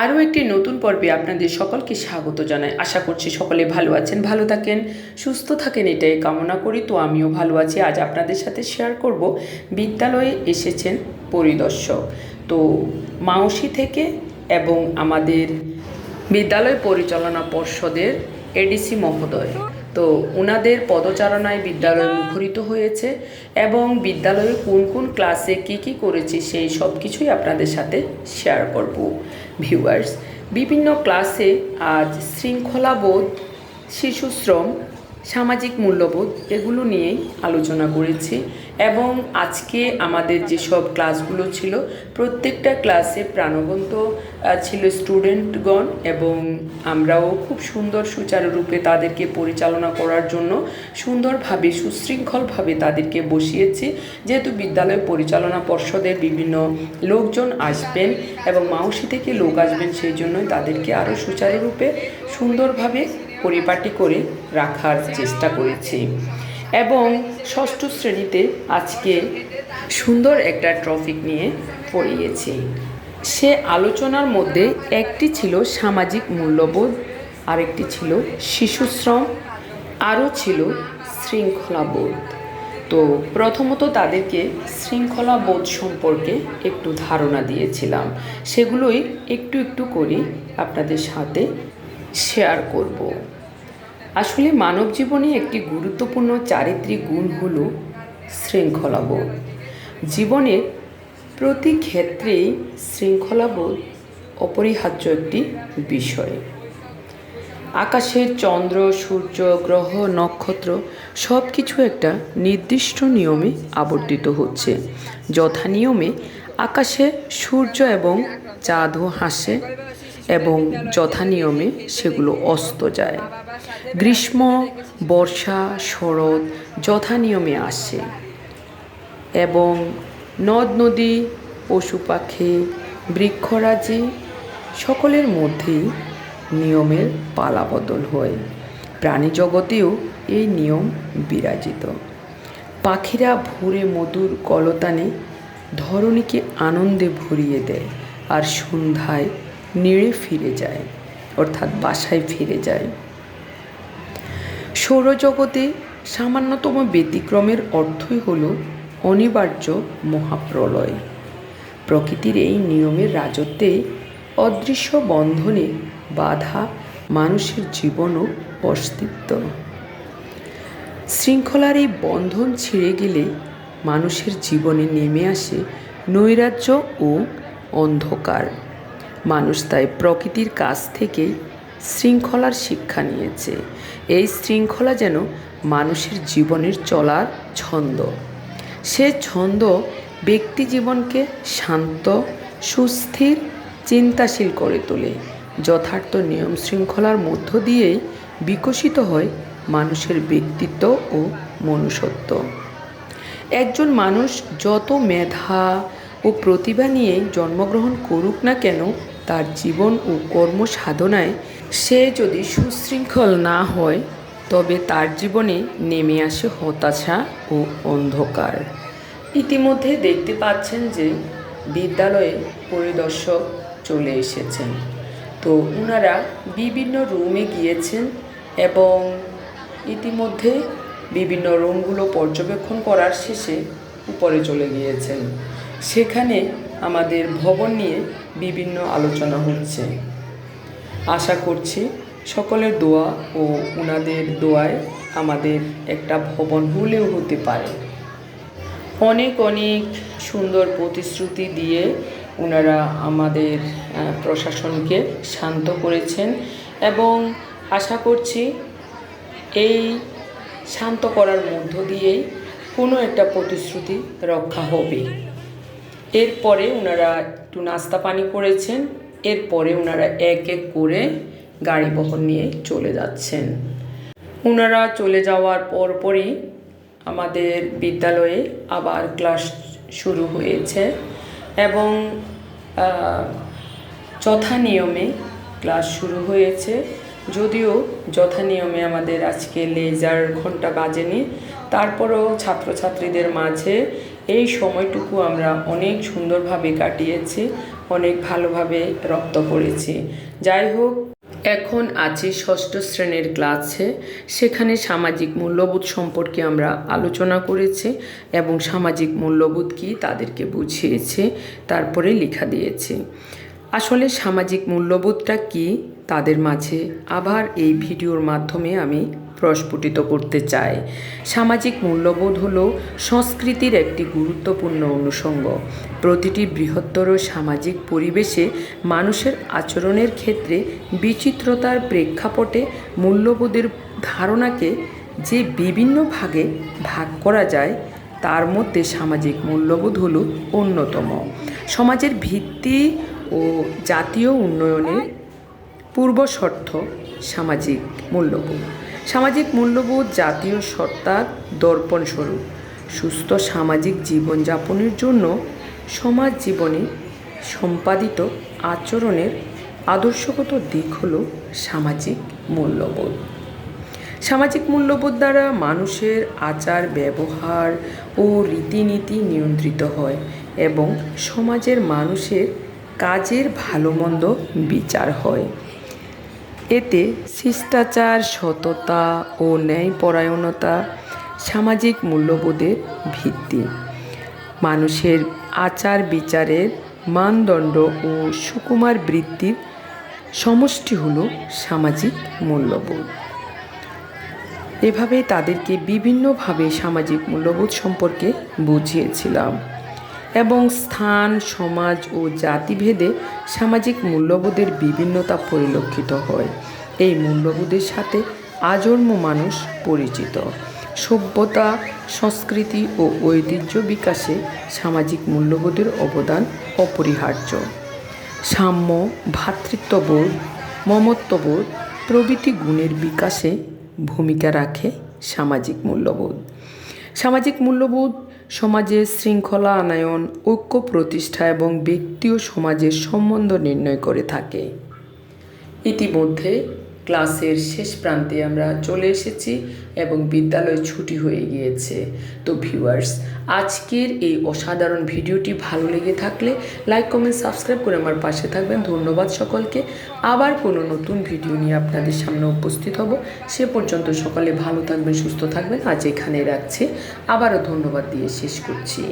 আরও একটি নতুন পর্বে আপনাদের সকলকে স্বাগত জানাই। আশা করছি সকলে ভালো আছেন, ভালো থাকেন, সুস্থ থাকেন এটাই কামনা করি। তো আমিও ভালো আছি। আজ আপনাদের সাথে শেয়ার করব, বিদ্যালয়ে এসেছেন পরিদর্শক। তো মাউসি থেকে এবং আমাদের বিদ্যালয় পরিচালনা পর্ষদের এডিসি মহোদয়। তো ওনাদের পদচারণায় বিদ্যালয় মুখরিত হয়েছে এবং বিদ্যালয়ে কোন কোন ক্লাসে কি কি করেছি সেই সব কিছুই আপনাদের সাথে শেয়ার করব। ভিউয়ার্স বিভিন্ন ক্লাসে আজ শৃঙ্খলাবোধ, শিশুশ্রম সামাজিক মূল্যবোধ এগুলো নিয়েই আলোচনা করেছি এবং আজকে আমাদের যেসব ক্লাসগুলো ছিল, প্রত্যেকটা ক্লাসে প্রাণবন্ত ছিল স্টুডেন্টগণ এবং আমরাও খুব সুন্দর সুচারুরূপে তাদেরকে পরিচালনা করার জন্য সুন্দরভাবে, সুশৃঙ্খলভাবে তাদেরকে বসিয়েছি। যেহেতু বিদ্যালয় পরিচালনা পর্ষদের বিভিন্ন লোকজন আসবেন এবং মাউসি থেকে লোক আসবেন, সেই জন্যই তাদেরকে আরও সুচারুরূপে সুন্দরভাবে পরিপাটি করে রাখার চেষ্টা করেছি। এবং ষষ্ঠ শ্রেণীতে আজকে সুন্দর একটা ট্রফিক নিয়ে পড়িয়েছি। সে আলোচনার মধ্যে একটি ছিল সামাজিক মূল্যবোধ, আরেকটি ছিল শিশুশ্রম আরও ছিল শৃঙ্খলাবোধ। তো প্রথমত তাদেরকে শৃঙ্খলাবোধ সম্পর্কে একটু ধারণা দিয়েছিলাম। সেগুলোই একটু একটু করে আপনাদের সাথে শেয়ার করব। আসলে মানব জীবনে একটি গুরুত্বপূর্ণ চারিত্রিক গুণ হল শৃঙ্খলাবোধ। জীবনের প্রতি ক্ষেত্রেই শৃঙ্খলাবোধ অপরিহার্য একটি বিষয়। আকাশের চন্দ্র, সূর্য, গ্রহ, নক্ষত্র সব কিছু একটা নির্দিষ্ট নিয়মে আবর্তিত হচ্ছে। যথা নিয়মে আকাশে সূর্য এবং চাঁদও হাসে এবং যথা নিয়মে সেগুলো অস্ত যায়। গ্রীষ্ম, বর্ষা, শরৎ যথা নিয়মে আসে এবং নদ, নদী, পশু পাখি, বৃক্ষরাজি সকলের মধ্যেই নিয়মের পালাবদল হয়। প্রাণী জগতেও এই নিয়ম বিরাজিত। পাখিরা ভোরে মধুর কলতানে ধরণীকে আনন্দে ভরিয়ে দেয় আর সন্ধ্যায় নেড়ে ফিরে যায়, অর্থাৎ বাসায় ফিরে যায়। সৌরজগতে সামান্যতম ব্যতিক্রমের অর্থই হল অনিবার্য মহাপ্রলয়। প্রকৃতির এই নিয়মের রাজত্বে অদৃশ্য বন্ধনে বাধা মানুষের জীবন ও অস্তিত্ব। শৃঙ্খলার এই বন্ধন ছিঁড়ে গেলে মানুষের জীবনে নেমে আসে নৈরাজ্য ও অন্ধকার। মানুষ তাই প্রকৃতির কাছ থেকেই শৃঙ্খলার শিক্ষা নিয়েছে। এই শৃঙ্খলা যেন মানুষের জীবনের চলার ছন্দ। সে ছন্দ ব্যক্তি জীবনকে শান্ত, সুস্থির, চিন্তাশীল করে তোলে। যথার্থ নিয়ম শৃঙ্খলার মধ্য দিয়েই বিকশিত হয় মানুষের ব্যক্তিত্ব ও মনুষ্যত্ব। একজন মানুষ যত মেধা ও প্রতিভা নিয়ে জন্মগ্রহণ করুক না কেন তার জীবন ও কর্ম সাধনায় সে যদি সুশৃঙ্খল না হয়, তবে তার জীবনে নেমে আসে হতাশা ও অন্ধকার। ইতিমধ্যে দেখতে পাচ্ছেন যে বিদ্যালয়ে পরিদর্শক চলে এসেছেন। তো ওনারা বিভিন্ন রুমে গিয়েছেন এবং ইতিমধ্যে বিভিন্ন রুমগুলো পর্যবেক্ষণ করার শেষে উপরে চলে গিয়েছেন। সেখানে আমাদের ভবন নিয়ে বিভিন্ন আলোচনা হচ্ছে। আশা করছি সকলের দোয়া ও ওনাদের দোয়ায় আমাদের একটা ভবন হলেও হতে পারে। অনেক অনেক সুন্দর প্রতিশ্রুতি দিয়ে ওনারা আমাদের প্রশাসনকে শান্ত করেছেন এবং আশা করছি এই শান্ত করার মধ্য দিয়েই কোনো একটা প্রতিশ্রুতি রক্ষা হবে। এরপরে ওনারা একটু নাস্তা পানি করেছেন, এরপরে ওনারা এক এক করে গাড়ি বহন নিয়ে চলে যাচ্ছেন। ওনারা চলে যাওয়ার পরপরই আমাদের বিদ্যালয়ে আবার ক্লাস শুরু হয়েছে এবং যথা নিয়মে ক্লাস শুরু হয়েছে। যদিও যথা নিয়মে আমাদের আজকে লেজার ঘণ্টা বাজেনি তারপরেও ছাত্রছাত্রীদের মাঝে এই সময়টুকু আমরা অনেক সুন্দরভাবে কাটিয়েছি, অনেক ভালোভাবে রপ্ত করেছি। যাই হোক, এখন আছি ষষ্ঠ শ্রেণির ক্লাসে। সেখানে সামাজিক মূল্যবোধ সম্পর্কে আমরা আলোচনা করেছি এবং সামাজিক মূল্যবোধ কি তাদেরকে বুঝিয়েছি, তারপরে লেখা দিয়েছি। আসলে সামাজিক মূল্যবোধটা কি তাদের মাঝে আবার এই ভিডিওর মাধ্যমে আমি প্রস্ফুটিত করতে চায়। সামাজিক মূল্যবোধ হল সংস্কৃতির একটি গুরুত্বপূর্ণ অনুষঙ্গ। প্রতিটি বৃহত্তর সামাজিক পরিবেশে মানুষের আচরণের ক্ষেত্রে বিচিত্রতার প্রেক্ষাপটে মূল্যবোধের ধারণাকে যে বিভিন্ন ভাগে ভাগ করা যায়, তার মধ্যে সামাজিক মূল্যবোধ হল অন্যতম। সমাজের ভিত্তি ও জাতীয় উন্নয়নের পূর্ব শর্ত সামাজিক মূল্যবোধ। সামাজিক মূল্যবোধ, জাতীয় সত্তার দর্পণ স্বরূপ সুস্থ সামাজিক জীবনযাপনের জন্য সমাজ জীবনে সম্পাদিত আচরণের আদর্শগত দিক হল সামাজিক মূল্যবোধ। সামাজিক মূল্যবোধ দ্বারা মানুষের আচার, ব্যবহার ও রীতিনীতি নিয়ন্ত্রিত হয় এবং সমাজের মানুষের কাজের ভালো মন্দ বিচার হয়। এতে শিষ্টাচার, সততা ও ন্যায়পরায়ণতা, সামাজিক মূল্যবোধের ভিত্তি। মানুষের আচার বিচারের মানদণ্ড ও সুকুমার বৃত্তির সমষ্টি হল সামাজিক মূল্যবোধ। এভাবে তাদেরকে বিভিন্নভাবে সামাজিক মূল্যবোধ সম্পর্কে বুঝিয়েছিলাম। এবং স্থান, সমাজ ও জাতিভেদে সামাজিক মূল্যবোধের বিভিন্নতা পরিলক্ষিত হয়। এই মূল্যবোধের সাথে আজন্ম মানুষ পরিচিত। সভ্যতা, সংস্কৃতি ও ঐতিহ্য বিকাশে সামাজিক মূল্যবোধের অবদান অপরিহার্য। সাম্য ভ্রাতৃত্ববোধ মমত্ববোধ প্রভৃতি গুণের বিকাশে ভূমিকা রাখে সামাজিক মূল্যবোধ। সামাজিক মূল্যবোধ সমাজের শৃঙ্খলা আনায়ন ঐক্য প্রতিষ্ঠা এবং ব্যক্তি ও সমাজের সম্বন্ধ নির্ণয় করে থাকে। ইতিমধ্যে ক্লাসের শেষ প্রান্তে আমরা চলে এসেছি এবং বিদ্যালয় ছুটি হয়ে গিয়েছে। তো ভিউয়ার্স আজকের এই অসাধারণ ভিডিওটি ভালো লেগে থাকলে লাইক কমেন্ট সাবস্ক্রাইব করে আমার পাশে থাকবেন। ধন্যবাদ সকলকে। আবার কোনো নতুন ভিডিও নিয়ে আপনাদের সামনে উপস্থিত হব। সে পর্যন্ত সকালে ভালো থাকবেন, সুস্থ থাকবেন। আজ এখানে রাখছি। আবারও ধন্যবাদ দিয়ে শেষ করছি।